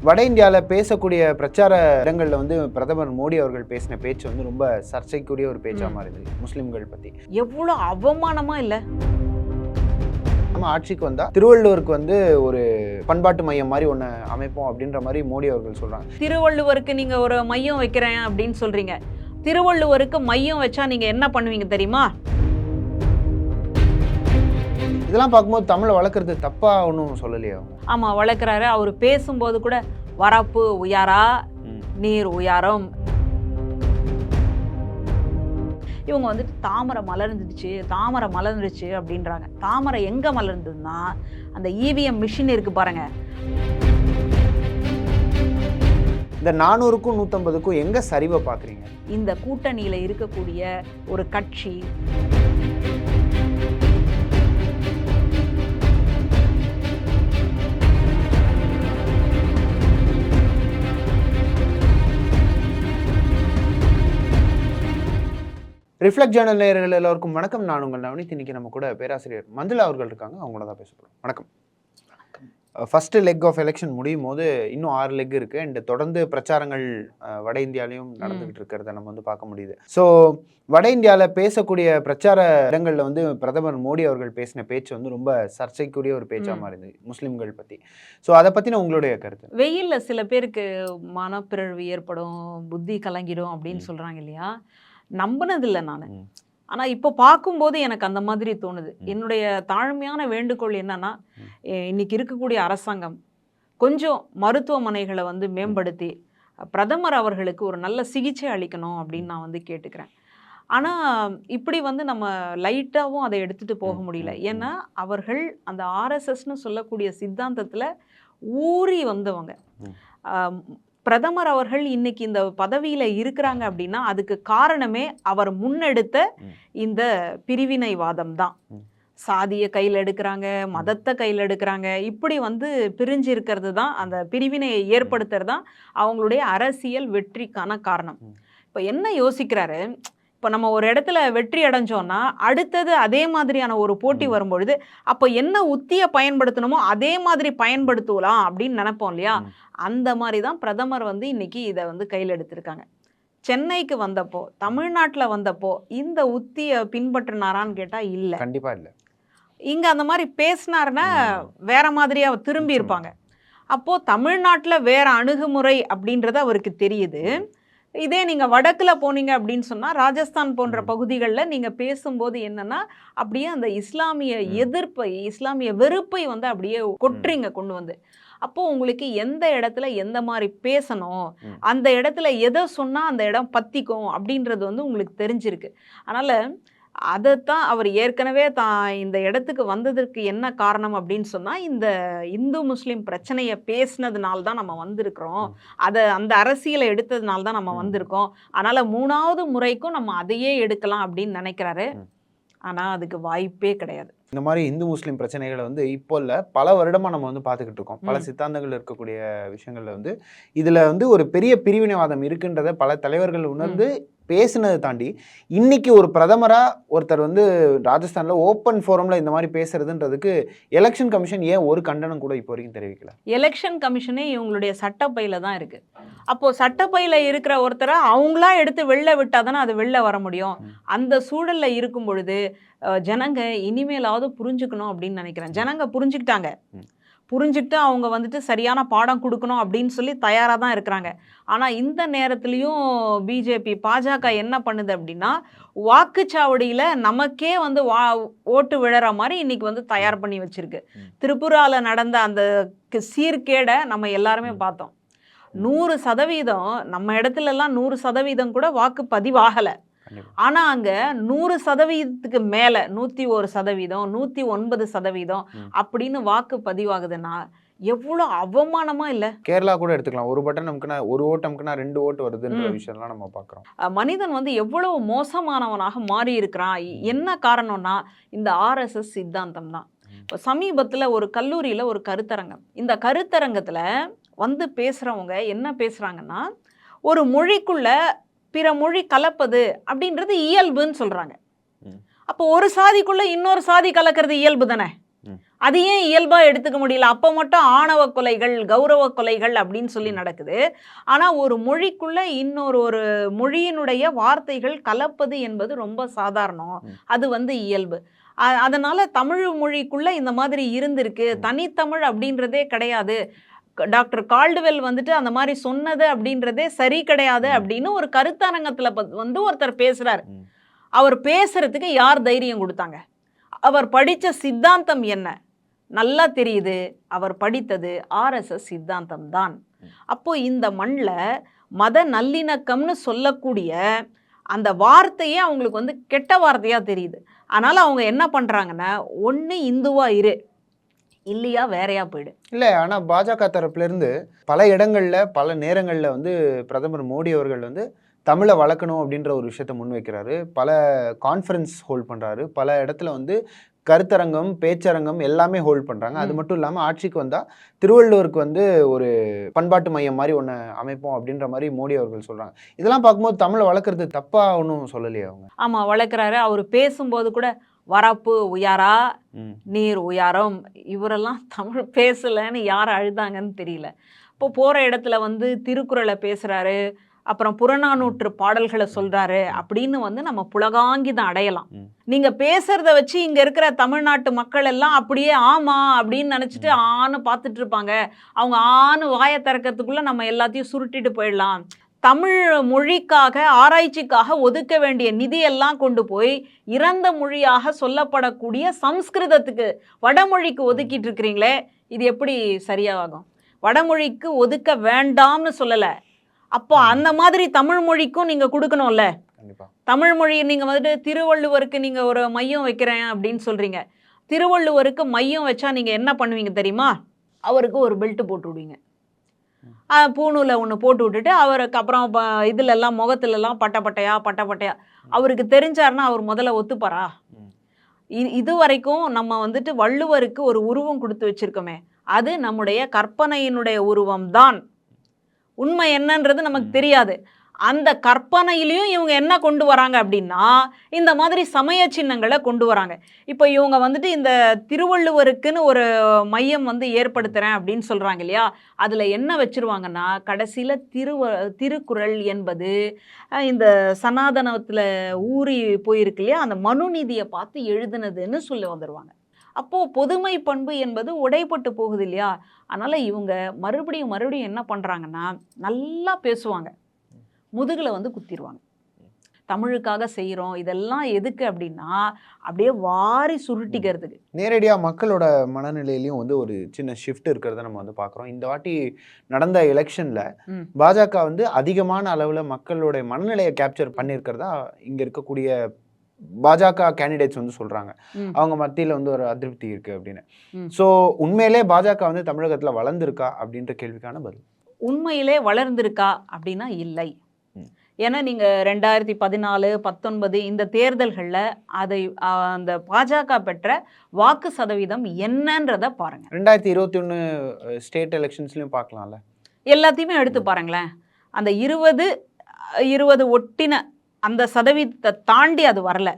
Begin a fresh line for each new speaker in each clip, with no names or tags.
வட இந்தியாவில் பேசக்கூடிய பிரச்சார இடங்களில் வந்து பிரதமர் மோடி அவர்கள் பேசின பேச்சு வந்து ரொம்ப சர்ச்சைக்குரிய ஒரு பேச்சா
ம்.
மாறுது முஸ்லிம்கள் பத்தி.
எவ்வளோ அவமானமா இல்ல?
நம்ம ஆட்சிக்கு வந்தா திருவள்ளுவருக்கு வந்து ஒரு பண்பாட்டு மையம் மாதிரி ஒன்று அமைப்போம் அப்படின்ற மாதிரி மோடி அவர்கள் சொல்றாங்க.
திருவள்ளுவருக்கு நீங்க ஒரு மையம் வைக்கிறேன் அப்படின்னு சொல்றீங்க. திருவள்ளுவருக்கு மையம் வச்சா நீங்க என்ன பண்ணுவீங்க தெரியுமா?
இதெல்லாம் பார்க்கும்போது தமிழை வளர்க்குறது தப்பா ஒன்றும் சொல்லலையா? அவங்க
ஆமா வளர்க்குறாரு. அவர் பேசும்போது கூட வரப்பு உயரா. நீர் உயரம். இவங்க வந்துட்டு தாமரை மலர்ந்துடுச்சு தாமரை மலர்ந்துடுச்சு அப்படின்றாங்க. தாமரை எங்க மலர்ந்ததுன்னா அந்த இவிஎம் மிஷின் இருக்கு பாருங்க.
இந்த நானூறுக்கும் நூற்றம்பதுக்கும் எங்க சரிவை பார்க்குறீங்க?
இந்த கூட்டணியில இருக்கக்கூடிய ஒரு கட்சி
ரிஃப்ளெக்ட் ஜேர்னல் நேயர்கள் எல்லோருக்கும் வணக்கம். நான் உங்கள் நவனித் இன்னைக்கு நம்ம கூட பேராசிரியர் மஞ்சுளா அவர்கள் இருக்காங்க. அவங்கள தான் பேச போகிறோம் வணக்கம். ஃபர்ஸ்ட் லெக் ஆஃப் எலெக்ஷன் முடியும் போது இன்னும் ஆறு லெக் இருக்கு. அண்ட் தொடர்ந்து பிரச்சாரங்கள் வட இந்தியாலையும் நடந்துகிட்டு இருக்கிறத நம்ம வந்து பார்க்க முடியுது. ஸோ வட இந்தியாவில் பேசக்கூடிய பிரச்சார இடங்களில் வந்து பிரதமர் மோடி அவர்கள் பேசின பேச்சு வந்து ரொம்ப சர்ச்சைக்குரிய ஒரு பேச்சா
ம்.
மாறுது முஸ்லிம்கள் பத்தி. ஸோ அதை பத்தின உங்களுடைய கருத்து?
வெயில்ல சில பேருக்கு மனப்பிறழ்வு ஏற்படும் புத்தி கலங்கிடும் அப்படின்னு
ம்.
சொல்றாங்க இல்லையா? நம்பினதில்லை நான்.
ம்.
ஆனா இப்போ பார்க்கும்போது எனக்கு அந்த மாதிரி தோணுது. என்னுடைய தாழ்மையான வேண்டுகோள் என்னன்னா இன்னைக்கு இருக்கக்கூடிய அரசாங்கம் கொஞ்சம் மருத்துவமனைகளை வந்து மேம்படுத்தி பிரதமர் அவர்களுக்கு ஒரு நல்ல சிகிச்சை அளிக்கணும் அப்படின்னு நான் வந்து கேட்டுக்கிறேன். ஆனா இப்படி வந்து நம்ம லைட்டாவும் அதை எடுத்துட்டு போக முடியல. ஏன்னா அவர்கள் அந்த ஆர்எஸ்எஸ்னு சொல்லக்கூடிய சித்தாந்தத்துல ஊறி வந்தவங்க. பிரதமர் அவர்கள் இன்னைக்கு இந்த பதவியில இருக்கிறாங்க அப்படின்னா அதுக்கு காரணமே அவர் முன்னெடுத்த. இந்த பிரிவினைவாதம் தான். சாதிய கையில் எடுக்கிறாங்க மதத்தை கையில் எடுக்கிறாங்க இப்படி வந்து பிரிஞ்சு இருக்கிறது தான் அந்த பிரிவினையை ஏற்படுத்துறது தான் அவங்களுடைய அரசியல் வெற்றிக்கான காரணம். இப்போ என்ன யோசிக்கிறாரு இப்போ நம்ம ஒரு இடத்துல வெற்றி அடைஞ்சோம்னா அடுத்தது அதே மாதிரியான ஒரு போட்டி. வரும்பொழுது அப்போ என்ன உத்தியை பயன்படுத்தணுமோ அதே மாதிரி பயன்படுத்தலாம் அப்படின்னு நினைப்போம் இல்லையா. அந்த மாதிரி தான் பிரதமர் வந்து இன்னைக்கு இதை வந்து கையில் எடுத்திருக்காங்க சென்னைக்கு வந்தப்போ தமிழ்நாட்டில் வந்தப்போ இந்த உத்தியை பின்பற்றினாரான்னு கேட்டால் இல்லை
கண்டிப்பா இல்லை
இங்கே அந்த மாதிரி பேசினாருன்னா. வேற மாதிரியா திரும்பி. இருப்பாங்க அப்போ தமிழ்நாட்டில் வேற அணுகுமுறை அப்படின்றது அவருக்கு தெரியுது இதே நீங்க வடக்குல போனீங்க அப்படின்னு சொன்னா ராஜஸ்தான் போன்ற. பகுதிகளில் நீங்க பேசும்போது என்னன்னா அப்படியே அந்த இஸ்லாமிய. எதிர்ப்பை இஸ்லாமிய வெறுப்பை வந்து அப்படியே கொட்டுறீங்க கொண்டு வந்து அப்போ உங்களுக்கு எந்த இடத்துல எந்த மாதிரி பேசணும். அந்த இடத்துல எதை சொன்னா அந்த இடம் பத்திக்கும் அப்படின்றது வந்து உங்களுக்கு தெரிஞ்சிருக்கு அதனால அதைத்தான் அவர் ஏற்கனவே தான் இந்த இடத்துக்கு வந்ததற்கு என்ன காரணம் அப்படின்னு சொன்னா இந்த இந்து முஸ்லிம் பிரச்சனையை பேசினதுனால தான் நம்ம வந்திருக்கிறோம். அதை அந்த அரசியலை எடுத்ததுனால தான் நம்ம. வந்திருக்கோம் அதனால மூணாவது முறைக்கும் நம்ம அதையே எடுக்கலாம் அப்படின்னு நினைக்கிறாரு
ம்.
ஆனா அதுக்கு வாய்ப்பே கிடையாது
இந்த மாதிரி இந்து முஸ்லீம் பிரச்சனைகளை வந்து இப்போ இல்லை பல வருடமா நம்ம வந்து பார்த்துக்கிட்டு இருக்கோம் பல. சித்தாந்தங்கள் இருக்கக்கூடிய விஷயங்கள்ல வந்து இதுல வந்து ஒரு பெரிய பிரிவினைவாதம் இருக்குன்றத பல தலைவர்கள் உணர்ந்து பேசினதை தாண்டி இன்னைக்கு ஒரு பிரதமரா ஒருத்தர் வந்து ராஜஸ்தான்ல ஓப்பன் ஃபோரம்ல இந்த மாதிரி பேசுறதுன்றதுக்கு எலெக்ஷன் கமிஷன் ஏன் ஒரு கண்டனம் கூட இப்போ வரைக்கும் தெரிவிக்கல?
எலெக்ஷன் கமிஷனே இவங்களுடைய சட்டப்பையில தான் இருக்கு. அப்போ சட்டப்பையில இருக்கிற ஒருத்தரை அவங்களா எடுத்து வெளில விட்டா தானே அது வெளில வர முடியும். அந்த சூழல்ல இருக்கும் பொழுது ஜனங்க இனிமேலாவது புரிஞ்சுக்கணும் அப்படின்னு நினைக்கிறேன். ஜனங்க புரிஞ்சுக்கிட்டாங்க.
ம்.
புரிஞ்சுக்கிட்டு அவங்க வந்துட்டு சரியான பாடம் கொடுக்கணும் அப்படின்னு சொல்லி தயாராக தான் இருக்கிறாங்க ஆனால் இந்த நேரத்துலையும் பிஜேபி பாஜக என்ன பண்ணுது அப்படின்னா வாக்குச்சாவடியில் நமக்கே வந்து வா ஓட்டு விழற மாதிரி இன்னைக்கு வந்து தயார் பண்ணி வச்சிருக்கு. திரிபுராவில் நடந்த அந்த சீர்கேடை நம்ம எல்லாருமே. பார்த்தோம் நூறு சதவீதம் நம்ம இடத்துல எல்லாம் நூறு சதவீதம் கூட வாக்கு பதிவாகலை ஆனா அங்க நூறு சதவீதத்துக்கு மேல நூத்தி ஒரு சதவீதம் நூத்தி ஒன்பது சதவீதம். அப்படின்னு வாக்கு பதிவாகுதுன்னா எவ்வளவு அவமானமா இல்ல
கேரளா கூட எடுத்துக்கலாம் ஒரு பட்டன் நமக்குன்னா ஒரு ஓட்டு நமக்குன்னா ரெண்டு ஓட்டு வருதுன்ற. விஷயம்லாம் நம்ம பார்க்குறோம்
அஹ் மனிதன் வந்து எவ்வளவு மோசமானவனாக மாறி இருக்கிறான். என்ன காரணம்னா இந்த ஆர்எஸ்எஸ் சித்தாந்தம் தான். இப்போ சமீபத்துல ஒரு கல்லூரியில ஒரு கருத்தரங்கம் இந்த கருத்தரங்கத்துல வந்து பேசுறவங்க என்ன பேசுறாங்கன்னா ஒரு மொழிக்குள்ள பிற மொழி கலப்பது அப்படின்றது இயல்புன்னு சொல்றாங்க
ம்.
அப்போ ஒரு சாதிக்குள்ள இன்னொரு சாதி கலக்கிறது இயல்பு தானே. அது ஏன் இயல்பாக எடுத்துக்க முடியல அப்போ மட்டும் ஆணவ கொலைகள் கௌரவ கொலைகள் அப்படின்னு சொல்லி நடக்குது ஆனால் ஒரு மொழிக்குள்ள இன்னொரு ஒரு மொழியினுடைய வார்த்தைகள் கலப்பது என்பது ரொம்ப சாதாரணம். அது வந்து இயல்பு அதனால தமிழ் மொழிக்குள்ள இந்த மாதிரி இருந்திருக்கு. தனித்தமிழ் அப்படின்றதே கிடையாது டாக்டர் கால்டுவெல் வந்துட்டு அந்த மாதிரி சொன்னது அப்படின்றதே சரி கிடையாது. அப்படின்னு ஒரு கருத்தரங்கத்துல வந்து ஒருத்தர் பேசுறாரு.
ம்.
அவர் பேசுறதுக்கு யார் தைரியம் கொடுத்தாங்க? அவர் படிச்ச சித்தாந்தம் என்ன? நல்லா தெரியுது. அவர் படித்தது ஆர்எஸ்எஸ் சித்தாந்தம் தான். அப்போ இந்த மண்ணில் மத நல்லிணக்கம்னு சொல்லக்கூடிய அந்த வார்த்தையே அவங்களுக்கு வந்து கெட்ட வார்த்தையாக தெரியுது. அதனால் அவங்க என்ன பண்ணுறாங்கன்னா ஒன்று இந்துவா இரு. இல்லையா வேறையா போயிடு.
இல்ல ஆனா பாஜக தரப்புல இருந்து பல இடங்கள்ல பல நேரங்கள்ல வந்து பிரதமர் மோடி அவர்கள் வந்து தமிழை வளர்க்கணும் அப்படின்ற ஒரு விஷயத்த முன்வைக்கிறாரு. பல கான்ஃபரன்ஸ் ஹோல்ட் பண்றாரு. பல இடத்துல வந்து கருத்தரங்கம் பேச்சரங்கம் எல்லாமே ஹோல்ட் பண்றாங்க. அது. மட்டும் இல்லாம ஆட்சிக்கு வந்தா திருவள்ளுவருக்கு வந்து ஒரு பண்பாட்டு மையம் மாதிரி ஒன்று அமைப்போம் அப்படின்ற மாதிரி மோடி அவர்கள் சொல்றாங்க. இதெல்லாம் பார்க்கும்போது தமிழை வளர்க்குறது தப்பா ஒன்றும் சொல்லலையே அவங்க?
ஆமாம் வளர்க்குறாரு. அவர் பேசும்போது கூட வரப்பு உயாரா. நீர் உயாரம் இவரெல்லாம் தமிழ் பேசலைன்னு யார் அழுதாங்கன்னு தெரியல. இப்போ போகிற இடத்துல வந்து திருக்குறளை பேசுகிறாரு அப்புறம் புறநானூற்று பாடல்களை சொல்கிறாரு அப்படின்னு வந்து நம்ம புலகாங்கிதம் அடையலாம்.
ம்.
நீங்கள் பேசுகிறத வச்சு இங்கே இருக்கிற தமிழ்நாட்டு மக்கள் எல்லாம் அப்படியே ஆமா அப்படின்னு நினச்சிட்டு ஆன்னு பார்த்துட்டு இருப்பாங்க. அவங்க ஆன்னு வாயை திறக்கிறதுக்குள்ளே நம்ம எல்லாத்தையும் சுருட்டிட்டு போயிடலாம். தமிழ் மொழிக்காக ஆராய்ச்சிக்காக ஒதுக்க வேண்டிய நிதியெல்லாம் கொண்டு போய் இறந்த மொழியாக சொல்லப்படக்கூடிய சம்ஸ்கிருதத்துக்கு வடமொழிக்கு ஒதுக்கிட்டு இருக்கிறீங்களே இது எப்படி சரியாகும்? வடமொழிக்கு ஒதுக்க வேண்டாம்னு சொல்லலை. அப்போ அந்த மாதிரி தமிழ் மொழிக்கும் நீங்கள் கொடுக்கணும்ல? தமிழ் மொழி நீங்கள் வந்துட்டு திருவள்ளுவருக்கு நீங்கள் ஒரு மையம் வைக்கிறேன் அப்படின்னு சொல்கிறீங்க திருவள்ளுவருக்கு மையம் வச்சா நீங்கள் என்ன பண்ணுவீங்க தெரியுமா? அவருக்கு ஒரு பெல்ட் போட்டு விடுவீங்க. பூணூலை ஒன்று போட்டு விட்டுட்டு அவருக்கு அப்புறம் இதுலெல்லாம் முகத்துலலாம் பட்டை பட்டையா பட்டை பட்டையா. அவருக்கு தெரிஞ்சாருன்னா அவர் முதல்ல ஒத்துப்பாரா? இது வரைக்கும் நம்ம வந்துட்டு வள்ளுவருக்கு ஒரு உருவம் கொடுத்து வச்சிருக்கோமே. அது நம்முடைய கற்பனையினுடைய உருவம்தான். உண்மை என்னன்றது நமக்கு. தெரியாது. அந்த கற்பனையிலையும் இவங்க என்ன கொண்டு வராங்க அப்படின்னா இந்த மாதிரி சமய சின்னங்களை கொண்டு வராங்க. இப்போ இவங்க வந்துட்டு இந்த திருவள்ளுவருக்குன்னு ஒரு மையம் வந்து ஏற்படுத்துகிறேன் அப்படின்னு சொல்கிறாங்க இல்லையா? அதில் என்ன வச்சுருவாங்கன்னா கடைசியில் திருவ திருக்குறள் என்பது இந்த சனாதனத்தில் ஊறி போயிருக்கு இல்லையா? அந்த மனுநீதியை பார்த்து எழுதுனதுன்னு சொல்லி வந்துடுவாங்க அப்போது பொதுமை பண்பு என்பது உடைப்பட்டு போகுது இல்லையா? அதனால் இவங்க மறுபடியும் மறுபடியும் என்ன பண்ணுறாங்கன்னா நல்லா பேசுவாங்க. முதுகில் வந்து குத்திடுவாங்க தமிழுக்காக செய்கிறோம் இதெல்லாம் எதுக்கு அப்படின்னா அப்படியே வாரி சுருட்டிக்கிறதுக்கு
நேரடியா மக்களோட மனநிலையிலயும் வந்து ஒரு சின்ன ஷிஃப்ட் இருக்கிறத நம்ம வந்து பார்க்குறோம் இந்த வாட்டி நடந்த எலெக்ஷன்ல. பாஜக வந்து அதிகமான அளவுல மக்களுடைய மனநிலையை கேப்சர் பண்ணியிருக்கிறதா இங்க இருக்கக்கூடிய பாஜக கேண்டிடேட்ஸ் வந்து சொல்றாங்க. அவங்க மத்தியில வந்து ஒரு அதிருப்தி இருக்கு அப்படின்னு. ஸோ உண்மையிலே பாஜக வந்து தமிழகத்துல வளர்ந்துருக்கா அப்படின்ற கேள்விக்கான பதில்
உண்மையிலே வளர்ந்திருக்கா அப்படின்னா இல்லை. ஏன்னா நீங்கள் ரெண்டாயிரத்தி பதினாலு பத்தொன்பது இந்த தேர்தல்களில் அதை அந்த பாஜக பெற்ற வாக்கு சதவீதம் என்னன்றதை பாருங்க.
ரெண்டாயிரத்தி இருபத்தி ஒன்று ஸ்டேட் எலெக்ஷன்ஸ்லயும் பார்க்கலாம்ல.
எல்லாத்தையுமே எடுத்து பாருங்களேன். அந்த இருபது இருபது ஒட்டின அந்த சதவீதத்தை தாண்டி அது வரல.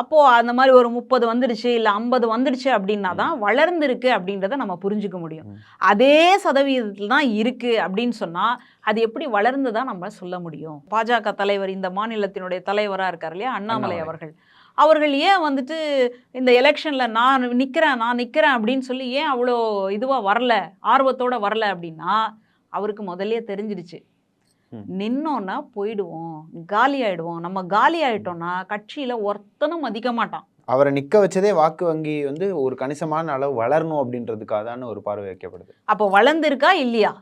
அப்போது அந்த மாதிரி ஒரு முப்பது வந்துடுச்சு இல்லை ஐம்பது வந்துடுச்சு அப்படின்னா தான் வளர்ந்துருக்கு அப்படின்றத நம்ம புரிஞ்சுக்க முடியும். அதே சதவீதத்தில் தான் இருக்குது அப்படின்னு சொன்னால் அது எப்படி வளர்ந்ததா நம்ம சொல்ல முடியும் பாஜக தலைவர் இந்த மாநிலத்தினுடைய தலைவராக இருக்கார் இல்லையா அண்ணாமலை. அவர்கள் அவர்கள் ஏன் வந்துட்டு இந்த எலெக்ஷனில் நான் நிற்கிறேன் நான் நிற்கிறேன் அப்படின்னு சொல்லி ஏன் அவ்வளோ இதுவாக வரல ஆர்வத்தோட வரல அப்படின்னா அவருக்கு முதல்லயே தெரிஞ்சிடுச்சு. நின்னோன்னா போயிடுவோம் காலி ஆயிடுவோம் நம்ம காலி ஆயிட்டோம்னா கட்சியில் ஒருத்தனும் மதிக்க மாட்டான்.
அவரை நிக்க வச்சதே வாக்கு வங்கி வந்து ஒரு கணிசமான அளவு வளரணும் அப்படின்றதுக்காக ஒரு பார்வை வைக்கப்படுது.
அப்போ வளர்ந்துருக்கா இல்லையா?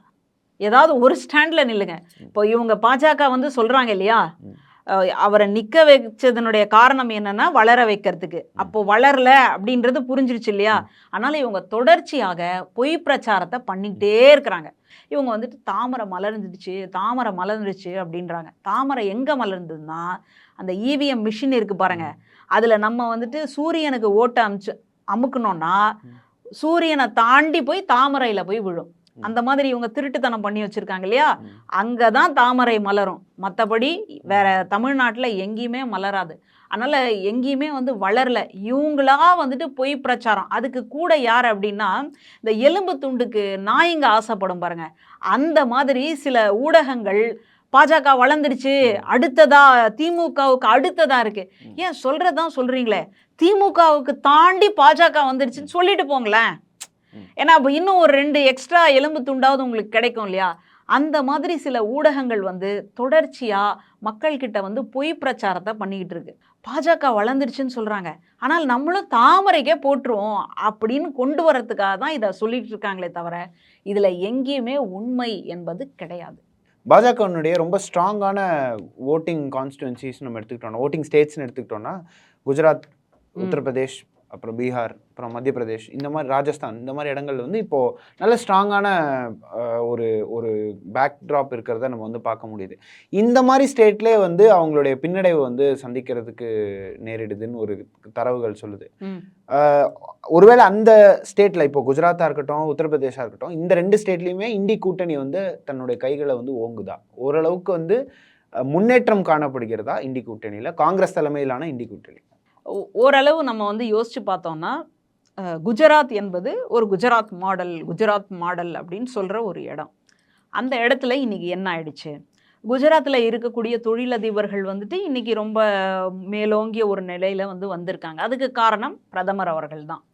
ஏதாவது ஒரு ஸ்டாண்டில் நில்லுங்க. இப்போ இவங்க பாஜக வந்து சொல்கிறாங்க இல்லையா? அவரை நிற்க வச்சதனுடைய காரணம் என்னன்னா வளர வைக்கிறதுக்கு. அப்போ வளரல அப்படின்றது புரிஞ்சிருச்சு இல்லையா? அதனால இவங்க தொடர்ச்சியாக பொய் பிரச்சாரத்தை பண்ணிக்கிட்டே இருக்கிறாங்க. இவங்க வந்துட்டு தாமரை மலர்ந்துடுச்சு தாமரை மலர்ந்துடுச்சு அப்படின்றாங்க. தாமரை எங்கே மலர்ந்ததுன்னா அந்த இவிஎம் மிஷின் இருக்கு பாருங்க. அதில் நம்ம வந்துட்டு சூரியனுக்கு ஓட்டை அமுச்சு அமுக்கணும்னா. சூரியனை தாண்டி போய் தாமரையில் போய் விழும். அந்த மாதிரி இவங்க திருட்டுத்தனம் பண்ணி வச்சிருக்காங்க இல்லையா. அங்கே தான் தாமரை மலரும். மற்றபடி வேற தமிழ்நாட்டில் எங்கேயுமே மலராது. அதனால் எங்கேயுமே வந்து வளரல. இவங்களா வந்துட்டு பொய் பிரச்சாரம். அதுக்கு கூட யார் அப்படின்னா இந்த எலும்பு துண்டுக்கு நாய்ங்க ஆசைப்படும் பாருங்க. அந்த மாதிரி சில ஊடகங்கள் பாஜக வளர்ந்துடுச்சு. அடுத்ததா திமுகவுக்கு அடுத்ததா இருக்கு. ஏன் சொல்றதான் சொல்றீங்களே? திமுகவுக்கு தாண்டி பாஜக வந்துடுச்சுன்னு சொல்லிட்டு போங்களேன். ஏன்னா அப்போ இன்னும் ஒரு ரெண்டு எக்ஸ்ட்ரா எலும்பு துண்டாவது உங்களுக்கு கிடைக்கும் இல்லையா? அந்த மாதிரி சில ஊடகங்கள் வந்து தொடர்ச்சியா மக்கள்கிட்ட வந்து பொய் பிரச்சாரத்தை பண்ணிக்கிட்டு இருக்கு. பாஜக வளர்ந்துடுச்சுன்னு சொல்றாங்க. ஆனால் நம்மளும் தாமரைக்கே போட்டுருவோம் அப்படின்னு கொண்டு வரதுக்காக தான் இதை சொல்லிட்டு இருக்காங்களே தவிர இதுல எங்கேயுமே உண்மை என்பது கிடையாது.
பாஜகவினுடைய ரொம்ப ஸ்ட்ராங்கான ஓட்டிங் கான்ஸ்டுவன்சிஸ் நம்ம எடுத்துக்கிட்டோம்னா ஓட்டிங் ஸ்டேட்ஸ்னு எடுத்துக்கிட்டோம்னா குஜராத். உத்தரப்பிரதேஷ் அப்புறம் பீகார் அப்புறம் மத்திய பிரதேஷ் இந்த மாதிரி ராஜஸ்தான் இந்த மாதிரி இடங்கள்ல வந்து இப்போ நல்ல ஸ்ட்ராங்கான ஒரு ஒரு பேக் ட்ராப் இருக்கிறத நம்ம வந்து பார்க்க முடியுது. இந்த மாதிரி ஸ்டேட்லேயே வந்து அவங்களுடைய பின்னடைவு வந்து சந்திக்கிறதுக்கு நேரிடுதுன்னு ஒரு தரவுகள் சொல்லுது. ஒருவேளை அந்த ஸ்டேட்ல இப்போ குஜராத்தா இருக்கட்டும் உத்தரப்பிரதேசா இருக்கட்டும் இந்த ரெண்டு ஸ்டேட்லயுமே இந்தி கூட்டணி வந்து தன்னுடைய கைகளை வந்து ஓங்குதா? ஓரளவுக்கு வந்து முன்னேற்றம் காணப்படுகிறதா இந்தி கூட்டணியில? காங்கிரஸ் தலைமையிலான இந்தி கூட்டணி.
ஓரளவு நம்ம வந்து யோசிச்சு பார்த்தோம்னா குஜராத் என்பது ஒரு குஜராத் மாடல் குஜராத் மாடல் அப்படின்னு சொல்கிற ஒரு இடம். அந்த இடத்துல இன்னைக்கு என்ன ஆயிடுச்சு? குஜராத்தில் இருக்கக்கூடிய தொழிலதிபர்கள் வந்துட்டு இன்னைக்கு ரொம்ப மேலோங்கிய ஒரு நிலையில் வந்து வந்திருக்காங்க. அதுக்கு காரணம் பிரதமர் அவர்கள் தான்.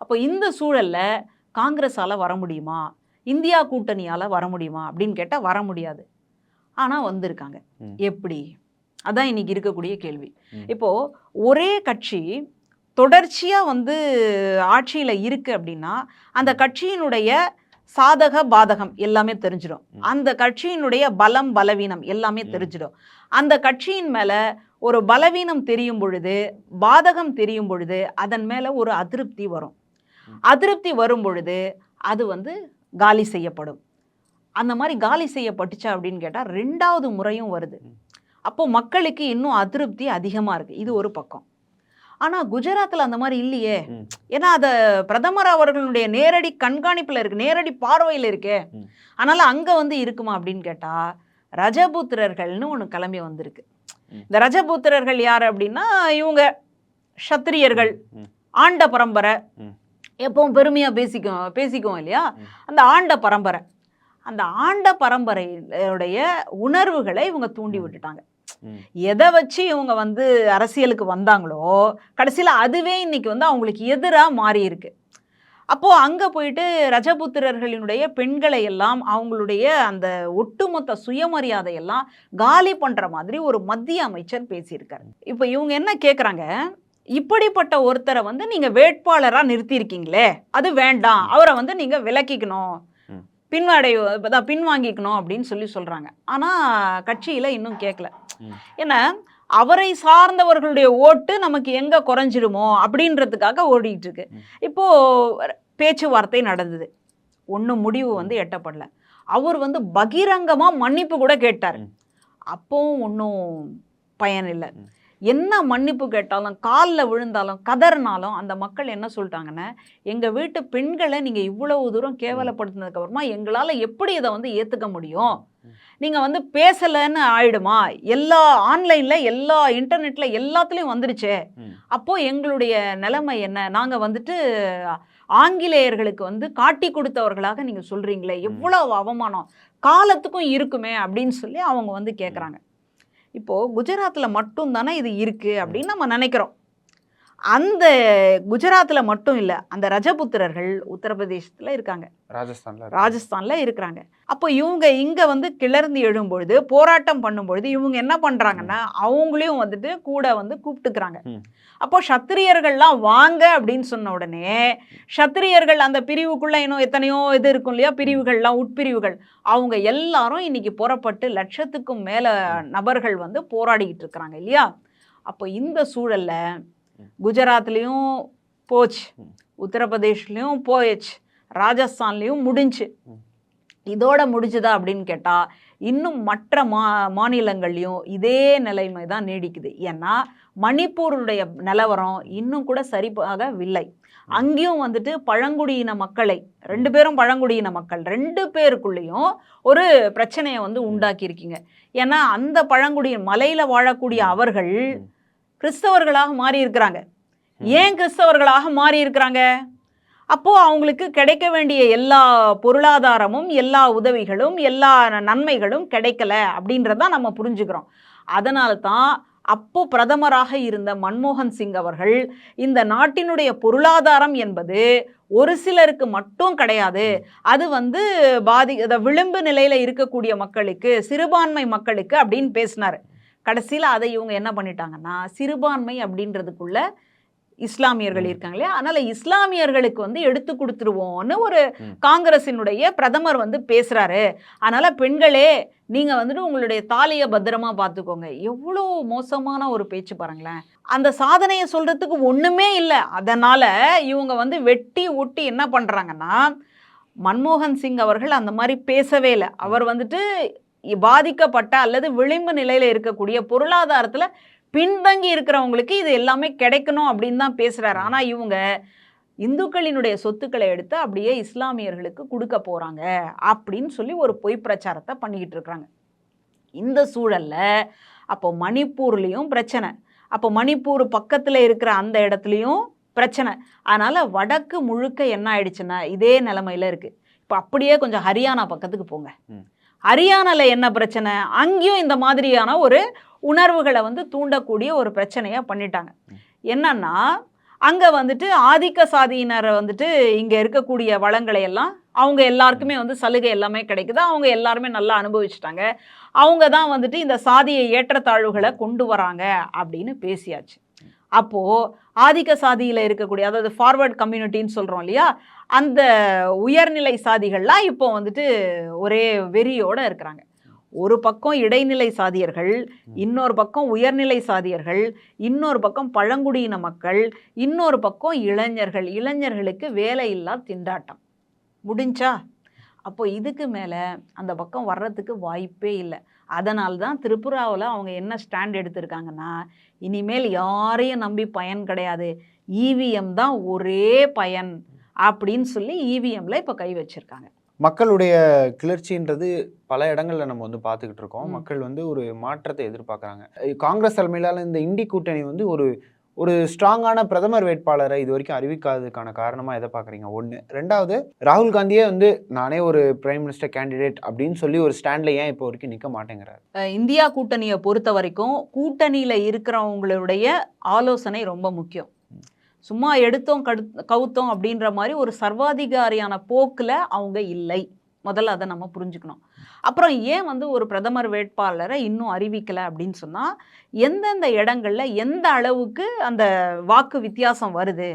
அப்போ இந்த சூழல்ல காங்கிரஸால் வர முடியுமா? இந்தியா கூட்டணியால் வர முடியுமா? அப்படின்னு கேட்டால் வர முடியாது. ஆனால் வந்திருக்காங்க. எப்படி? அதான் இன்னைக்கு இருக்கக்கூடிய கேள்வி. இப்போ ஒரே கட்சி தொடர்ச்சியா வந்து ஆட்சியில இருக்கு அப்படின்னா அந்த கட்சியினுடைய சாதக பாதகம் எல்லாமே தெரிஞ்சிடும். அந்த கட்சியினுடைய பலம் பலவீனம் எல்லாமே. தெரிஞ்சிடும் அந்த கட்சியின் மேல ஒரு பலவீனம் தெரியும் பொழுது பாதகம் தெரியும் பொழுது அதன் மேல ஒரு அதிருப்தி வரும். அதிருப்தி வரும் பொழுது அது வந்து காலி செய்யப்படும் அந்த மாதிரி காலி செய்யப்பட்டுச்சா அப்படின்னு கேட்டா ரெண்டாவது முறையும் வருது அப்போ மக்களுக்கு இன்னும் அதிருப்தி அதிகமா இருக்கு இது ஒரு பக்கம் ஆனா குஜராத்ல அந்த மாதிரி இல்லையே. ஏன்னா அத பிரதமர் அவர்களுடைய நேரடி கண்காணிப்புல இருக்கு நேரடி பார்வையில் இருக்கே. அதனால அங்க வந்து இருக்குமா அப்படின்னு கேட்டா ரஜபுத்திரர்கள்னு ஒண்ணு கிளம்பி வந்திருக்கு. இந்த ரஜபுத்திரர்கள் யார் அப்படின்னா இவங்க ஷத்திரியர்கள்
ம்.
ஆண்ட பரம்பரை. எப்பவும் பெருமையா பேசிக்கும் பேசிக்குவோம் இல்லையா. அந்த ஆண்ட பரம்பரை அந்த ஆண்ட பரம்பரையுடைய உணர்வுகளை இவங்க தூண்டி. விட்டுட்டாங்க. எதை வச்சு இவங்க வந்து அரசியலுக்கு வந்தாங்களோ கடைசியில் அதுவே இன்னைக்கு வந்து அவங்களுக்கு எதிராக மாறி இருக்கு அப்போ அங்க போயிட்டு ரஜபுத்திரர்களினுடைய பெண்களை எல்லாம் அவங்களுடைய அந்த ஒட்டுமொத்த சுயமரியாதை எல்லாம் காலி பண்ற மாதிரி ஒரு மத்திய அமைச்சர் பேசியிருக்காரு இப்போ இவங்க என்ன கேக்குறாங்க இப்படிப்பட்ட ஒருத்தரை வந்து நீங்க வேட்பாளரா நிறுத்தியிருக்கீங்களே அது வேண்டாம் அவரை வந்து நீங்க விலக்கிக்கணும். பின்வாடை இப்பதான் பின்வாங்கிக்கணும் அப்படின்னு சொல்லி சொல்றாங்க. ஆனா கட்சியில இன்னும் கேட்கல. ஏன்னா அவரை சார்ந்தவர்களுடைய ஓட்டு நமக்கு எங்க குறைஞ்சிடுமோ அப்படின்றதுக்காக ஓடிட்டு இருக்கு.
ம்.
இப்போ பேச்சுவார்த்தை நடந்தது. ஒன்றும் முடிவு வந்து எட்டப்படல. அவர் வந்து பகிரங்கமா மன்னிப்பு கூட கேட்டார். அப்பவும் ஒன்றும் பயன் இல்லை. என்ன மன்னிப்பு கேட்டாலும் காலில் விழுந்தாலும் கதறினாலும் அந்த மக்கள் என்ன சொல்லிட்டாங்கன்னா எங்கள் வீட்டு பெண்களை நீங்கள் இவ்வளவு தூரம் கேவலப்படுத்தினதுக்கு அப்புறமா எங்களால் எப்படி இதை வந்து ஏற்றுக்க முடியும். நீங்கள் வந்து பேசலைன்னு ஆயிடுமா? எல்லா ஆன்லைனில் எல்லா இன்டர்நெட்டில் எல்லாத்துலேயும் வந்துடுச்சே
ம்.
அப்போது எங்களுடைய நிலைமை என்ன? நாங்கள் வந்துட்டு ஆங்கிலேயர்களுக்கு வந்து காட்டி கொடுத்தவர்களாக நீங்கள் சொல்கிறீங்களே எவ்வளவு அவமானம். காலத்துக்கும் இருக்குமே அப்படின்னு சொல்லி அவங்க வந்து கேட்குறாங்க இப்போது குஜராத்தில் மட்டும் தானே இது இருக்குது அப்படின்னு நம்ம நினைக்கிறோம். அந்த குஜராத்தில் மட்டும் இல்லை அந்த ரஜபுத்திரர்கள் உத்தரப்பிரதேசத்தில் இருக்காங்க.
ராஜஸ்தான்ல.
ராஜஸ்தான்ல இருக்கிறாங்க. அப்போ இவங்க இங்க வந்து கிளர்ந்து எழும்பொழுது போராட்டம் பண்ணும்பொழுது இவங்க என்ன பண்றாங்கன்னா அவங்களையும் வந்துட்டு கூட வந்து கூப்பிட்டுக்கிறாங்க. அப்போ சத்திரியர்கள்லாம் வாங்க அப்படின்னு சொன்ன உடனே சத்திரியர்கள் அந்த பிரிவுக்குள்ள இன்னும் எத்தனையோ இது இருக்கும் இல்லையா? பிரிவுகள்லாம் உட்பிரிவுகள். அவங்க எல்லாரும் இன்னைக்கு புறப்பட்டு லட்சத்துக்கும் மேல நபர்கள் வந்து போராடிக்கிட்டு இருக்கிறாங்க இல்லையா? அப்போ இந்த சூழல்ல. குஜராத்லயும் போச்சு. உத்தரப்பிரதேஷ்லயும் போயிடுச்சு. ராஜஸ்தான்லயும் முடிஞ்சு. இதோட முடிஞ்சுதா அப்படின்னு கேட்டா இன்னும் மற்ற மா மாநிலங்கள்லையும் இதே நிலைமை தான் நீடிக்குது. ஏன்னா மணிப்பூருடைய நிலவரம் இன்னும் கூட சரியாகவில்லை அங்கேயும் வந்துட்டு பழங்குடியின மக்களை ரெண்டு பேரும் பழங்குடியின மக்கள் ரெண்டு பேருக்குள்ளேயும் ஒரு பிரச்சனையை வந்து உண்டாக்கி இருக்கீங்க ஏன்னா அந்த பழங்குடியின மலையில வாழக்கூடிய. அவர்கள். கிறிஸ்தவர்களாக மாறி இருக்கிறாங்க ஏன் கிறிஸ்தவர்களாக மாறி இருக்கிறாங்க அப்போ அவங்களுக்கு கிடைக்க வேண்டிய எல்லா பொருளாதாரமும் எல்லா உதவிகளும் எல்லா நன்மைகளும் கிடைக்கல அப்படின்றத நம்ம புரிஞ்சுக்கிறோம். அதனால தான் அப்போ பிரதமராக இருந்த மன்மோகன் சிங் அவர்கள் இந்த நாட்டினுடைய பொருளாதாரம் என்பது ஒரு சிலருக்கு மட்டும் கிடையாது. அது வந்து பாதி அத விளிம்பு நிலையில இருக்கக்கூடிய மக்களுக்கு சிறுபான்மை மக்களுக்கு அப்படின்னு பேசினார். கடைசியில் அதை இவங்க என்ன பண்ணிட்டாங்கன்னா சிறுபான்மை அப்படின்றதுக்குள்ள இஸ்லாமியர்கள். இருக்காங்க இல்லையா? அதனால இஸ்லாமியர்களுக்கு வந்து எடுத்து கொடுத்துருவோம்னு ஒரு
ம்.
காங்கிரசினுடைய பிரதமர் வந்து பேசுறாரு. அதனால பெண்களே நீங்க வந்துட்டு உங்களுடைய தாலியை பத்திரமா பார்த்துக்கோங்க. எவ்வளோ மோசமான ஒரு பேச்சு பாருங்களேன். அந்த சாதனையை சொல்றதுக்கு ஒண்ணுமே இல்லை. அதனால இவங்க வந்து வெட்டி ஒட்டி என்ன பண்றாங்கன்னா மன்மோகன் சிங் அவர்கள் அந்த மாதிரி பேசவே இல்லை. அவர் வந்துட்டு பாதிக்கப்பட்ட அல்லது விளிம்பு நிலையில் இருக்கக்கூடிய பொருளாதாரத்தில் பின்தங்கி இருக்கிறவங்களுக்கு இது எல்லாமே கிடைக்கணும் அப்படின்னு தான் பேசுகிறார் ஆனால் இவங்க இந்துக்களினுடைய சொத்துக்களை எடுத்து அப்படியே இஸ்லாமியர்களுக்கு கொடுக்க போகிறாங்க அப்படின்னு சொல்லி ஒரு பொய் பிரச்சாரத்தை பண்ணிக்கிட்டு இருக்கிறாங்க. இந்த சூழலில் அப்போ மணிப்பூர்லேயும் பிரச்சனை. அப்போ மணிப்பூர் பக்கத்தில் இருக்கிற அந்த இடத்துலையும் பிரச்சனை. அதனால் வடக்கு முழுக்க என்ன ஆயிடுச்சுன்னா இதே நிலமையில இருக்குது இப்போ அப்படியே கொஞ்சம் ஹரியானா பக்கத்துக்கு போங்க.
ம்.
ஹரியானால என்ன பிரச்சனை? அங்கேயும் இந்த மாதிரியான ஒரு உணர்வுகளை வந்து தூண்டக்கூடிய ஒரு பிரச்சனையை பண்ணிட்டாங்க. என்னன்னா அங்க வந்துட்டு ஆதிக்க சாதியினரை வந்துட்டு இங்க இருக்கக்கூடிய வளங்களை எல்லாம் அவங்க எல்லாருக்குமே வந்து சலுகை எல்லாமே கிடைக்குது. அவங்க எல்லாருமே நல்லா அனுபவிச்சுட்டாங்க. அவங்க தான் வந்துட்டு இந்த சாதிய ஏற்றத்தாழ்வுகளை கொண்டு வராங்க அப்படின்னு பேசியாச்சு. அப்போ ஆதிக்க சாதியில இருக்கக்கூடிய அதாவது ஃபார்வர்ட் கம்யூனிட்டின்னு சொல்றோம் இல்லையா? அந்த உயர்நிலை சாதிகள்லாம் இப்போ வந்துட்டு ஒரே வெறியோட இருக்கிறாங்க. ஒரு பக்கம் இடைநிலை சாதியர்கள் இன்னொரு பக்கம் உயர்நிலை சாதியர்கள் இன்னொரு பக்கம் பழங்குடியின மக்கள் இன்னொரு பக்கம் இளைஞர்கள். இளைஞர்களுக்கு வேலையில்லா திண்டாட்டம். முடிஞ்சா? அப்போ இதுக்கு மேலே அந்த பக்கம் வர்றதுக்கு வாய்ப்பே இல்லை. அதனால தான் திரிபுராவில் அவங்க என்ன ஸ்டாண்ட் எடுத்திருக்காங்கன்னா இனிமேல் யாரையும் நம்பி பயன் கிடையாது. இவிஎம் தான் ஒரே பயன். அப்படின்னு சொல்லி இவிஎம்ல இப்போ கை வச்சிருக்காங்க.
மக்களுடைய கிளர்ச்சின்றது பல இடங்கள்ல நம்ம வந்து பார்த்துக்கிட்டு இருக்கோம். மக்கள் வந்து ஒரு மாற்றத்தை எதிர்பார்க்குறாங்க. காங்கிரஸ் தலைமையிலான இந்த இண்டி கூட்டணி வந்து ஒரு ஒரு ஸ்ட்ராங்கான பிரதமர் வேட்பாளரை இது வரைக்கும் அறிவிக்காததுக்கான காரணமா எதை பார்க்குறீங்க? ஒன்று ரெண்டாவது ராகுல் காந்தியே வந்து நானே ஒரு பிரைம் மினிஸ்டர் கேண்டிடேட் அப்படின்னு சொல்லி ஒரு ஸ்டாண்ட்ல ஏன் இப்போ வரைக்கும் நிற்க மாட்டேங்கிறாரு?
இந்தியா கூட்டணியை பொறுத்த வரைக்கும் கூட்டணியில் இருக்கிறவங்களுடைய ஆலோசனை ரொம்ப முக்கியம். சும்மா எடுத்தோம் கடு கவுத்தோம் அப்படின்ற மாதிரி ஒரு சர்வாதிகாரியான போக்கில் அவங்க இல்லை. முதல்ல அதை நம்ம புரிஞ்சுக்கணும். அப்புறம் ஏன் வந்து ஒரு பிரதமர் வேட்பாளரை இன்னும் அறிவிக்கலை அப்படின்னு சொன்னால் எந்தெந்த இடங்களில் எந்த அளவுக்கு அந்த வாக்கு வித்தியாசம் வருது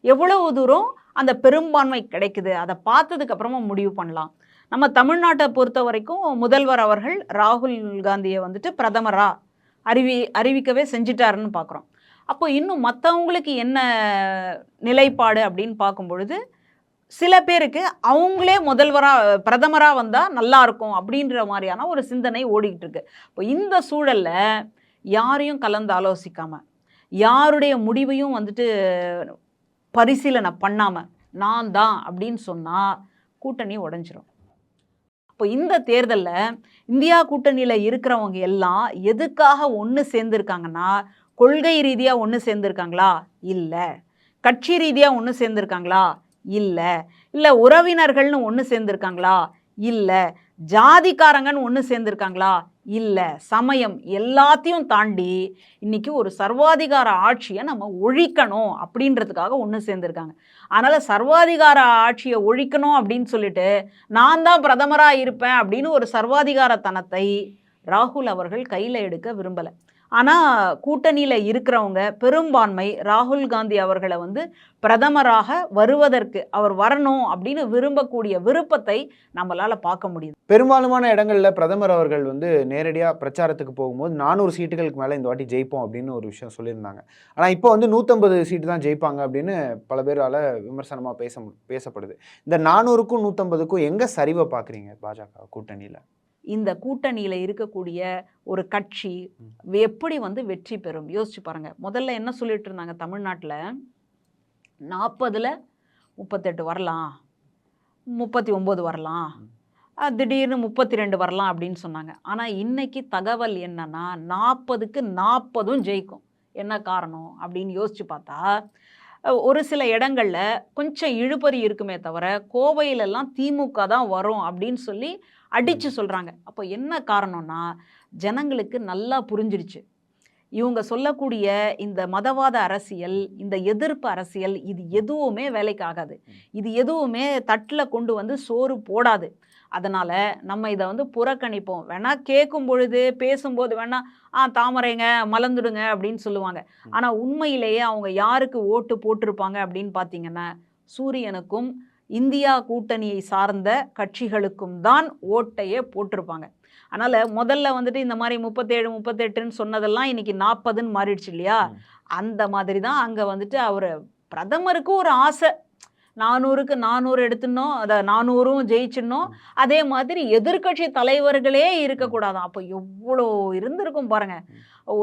எவ்வளவு தூரம் அந்த பெரும்பான்மை கிடைக்குது அதை பார்த்ததுக்கு அப்புறமா முடிவு பண்ணலாம். நம்ம தமிழ்நாட்டை பொறுத்த வரைக்கும் முதல்வர் அவர்கள் ராகுல் காந்தியை வந்துட்டு பிரதமராக அறிவி அறிவிக்கவே செஞ்சிட்டாருன்னு பார்க்குறோம் அப்போ இன்னும் மற்றவங்களுக்கு என்ன நிலைப்பாடு அப்படின்னு பார்க்கும் பொழுது சில பேருக்கு அவங்களே முதல்வராக பிரதமராக வந்தால் நல்லா இருக்கும் அப்படின்ற மாதிரியான ஒரு சிந்தனை ஓடிக்கிட்டு இருக்கு. இப்போ இந்த சூழலில் யாரையும் கலந்து ஆலோசிக்காமல் யாருடைய முடிவையும் வந்துட்டு பரிசீலனை பண்ணாமல் நான் தான் அப்படின்னு சொன்னால் கூட்டணி உடஞ்சிரும். இப்போ இந்த தேர்தலில் இந்தியா கூட்டணியில் இருக்கிறவங்க எல்லாம் எதுக்காக ஒன்று சேர்ந்துருக்காங்கன்னா கொள்கை ரீதியாக ஒன்று சேர்ந்துருக்காங்களா? இல்லை. கட்சி ரீதியாக ஒன்று சேர்ந்துருக்காங்களா? இல்லை. இல்லை உறவினர்கள்னு ஒன்று சேர்ந்துருக்காங்களா? இல்லை. ஜாதிக்காரங்கன்னு ஒன்று சேர்ந்துருக்காங்களா? இல்லை. சமயம் எல்லாத்தையும் தாண்டி இன்றைக்கி ஒரு சர்வாதிகார ஆட்சியை நம்ம ஒழிக்கணும் அப்படின்றதுக்காக ஒன்று சேர்ந்துருக்காங்க. அதனால் சர்வாதிகார ஆட்சியை ஒழிக்கணும் அப்படின்னு சொல்லிட்டு நான் தான் பிரதமராக இருப்பேன் அப்படின்னு ஒரு சர்வாதிகாரத்தனத்தை ராகுல் அவர்கள் கையில் எடுக்க விரும்பலை. ஆனால் கூட்டணியில் இருக்கிறவங்க பெரும்பான்மை ராகுல் காந்தி அவர்களை வந்து பிரதமராக வருவதற்கு அவர் வரணும் அப்படின்னு விரும்பக்கூடிய விருப்பத்தை நம்மளால் பார்க்க முடியுது.
பெரும்பாலுமான இடங்கள்ல பிரதமர் அவர்கள் வந்து நேரடியாக பிரச்சாரத்துக்கு போகும்போது நானூறு சீட்டுகளுக்கு மேலே இந்த வாட்டி ஜெயிப்போம் அப்படின்னு ஒரு விஷயம் சொல்லியிருந்தாங்க. ஆனால் இப்போ வந்து நூற்றம்பது சீட்டு தான் ஜெயிப்பாங்க அப்படின்னு பல பேரால் விமர்சனமாக பேச பேசப்படுது. இந்த நானூறுக்கும் நூற்றம்பதுக்கும் எங்கே சரிவை பார்க்குறீங்க பாஜக கூட்டணியில்?
இந்த கூட்டணியில் இருக்கக்கூடிய ஒரு கட்சி எப்படி வந்து வெற்றி பெறும்? யோசிச்சு பாருங்க. முதல்ல என்ன சொல்லிட்டு இருந்தாங்க தமிழ்நாட்டில்? நாற்பதில் முப்பத்தெட்டு வரலாம். முப்பத்தி ஒம்பது வரலாம் திடீர்னு முப்பத்தி ரெண்டு வரலாம் அப்படின்னு சொன்னாங்க. ஆனால் இன்னைக்கு தகவல் என்னன்னா நாற்பதுக்கு நாற்பதும் ஜெயிக்கும். என்ன காரணம் அப்படின்னு யோசிச்சு பார்த்தா ஒரு சில இடங்கள்ல கொஞ்சம் இழுபறி இருக்குமே தவிர கோவையிலெல்லாம் திமுக தான் வரும் அப்படின்னு சொல்லி அடிச்சு சொல்றாங்க. அப்போ என்ன காரணம்னா ஜனங்களுக்கு நல்லா புரிஞ்சிருச்சு. இவங்க சொல்லக்கூடிய இந்த மதவாத அரசியல் இந்த எதிர்ப்பு அரசியல் இது எதுவுமே வேலைக்கு ஆகாது. இது எதுவுமே தட்டில் கொண்டு வந்து சோறு போடாது. அதனால நம்ம இதை வந்து புறக்கணிப்போம். வேணா கேட்கும் பொழுது பேசும்போது வேணா ஆ தாமரைங்க மலர்ந்துடுங்க அப்படின்னு சொல்லுவாங்க. ஆனா உண்மையிலேயே அவங்க யாருக்கு ஓட்டு போட்டிருப்பாங்க அப்படின்னு பார்த்தீங்கன்னா சூரியனுக்கும் இந்தியா கூட்டணியை சார்ந்த கட்சிகளுக்கும் தான் ஓட்டையே போட்டிருப்பாங்க. அதனால முதல்ல வந்துட்டு இந்த மாதிரி முப்பத்தேழு முப்பத்தெட்டுன்னு சொன்னதெல்லாம் இன்னைக்கு நாற்பதுன்னு மாறிடுச்சு இல்லையா. அந்த மாதிரி தான் அங்க வந்துட்டு அவர் பிரதமருக்கு ஒரு ஆசை. நானூறுக்கு நானூறு எடுத்துனோம் அதை நானூறும் ஜெயிச்சிடணும். அதே மாதிரி எதிர்க்கட்சி தலைவர்களே இருக்கக்கூடாதான். அப்போ எவ்வளோ இருந்திருக்கும் பாருங்க.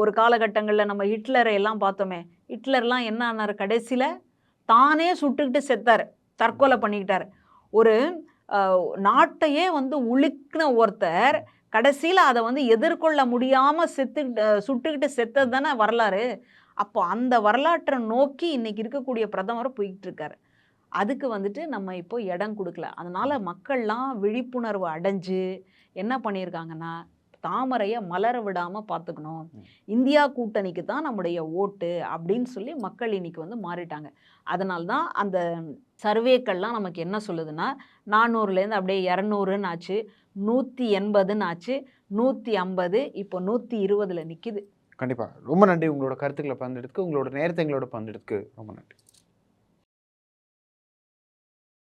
ஒரு காலகட்டங்களில் நம்ம ஹிட்லரை எல்லாம் பார்த்தோமே. ஹிட்லர்லாம் என்ன ஆனார்? கடைசியில் தானே சுட்டுக்கிட்டு செத்தார். தற்கொலை பண்ணிக்கிட்டார். ஒரு நாட்டையே வந்து உழுக்கின ஒருத்தர் கடைசியில் அதை வந்து எதிர்கொள்ள முடியாமல் செத்து சுட்டுக்கிட்டு செத்தது தானே வரலாறு. அப்போ அந்த வரலாற்றை நோக்கி இன்றைக்கி இருக்கக்கூடிய பிரதமர் போய்கிட்டு இருக்காரு. அதுக்கு வந்துட்டு நம்ம இப்போ இடம் கொடுக்கல. அதனால மக்கள்லாம் விழிப்புணர்வு அடைஞ்சு என்ன பண்ணியிருக்காங்கன்னா தாமரையை மலர விடாம பார்த்துக்கணும். இந்தியா கூட்டணிக்கு தான் நம்முடைய ஓட்டு அப்படின்னு சொல்லி மக்கள் இன்னைக்கு வந்து மாறிட்டாங்க. அதனால தான் அந்த சர்வேக்கள்லாம் நமக்கு என்ன சொல்லுதுன்னா நானூறுலேருந்து அப்படியே இரநூறுன்னு ஆச்சு நூற்றி எண்பதுன்னு ஆச்சு நூற்றி ஐம்பது இப்போ நூற்றி இருபதுல நிற்கிது
கண்டிப்பா. ரொம்ப நன்றி உங்களோட கருத்துக்களை பகிர்ந்தெடுத்துக்கு உங்களோட நேரத்தை எங்களோட பகிர்ந்தெடுத்துக்கு ரொம்ப நன்றி.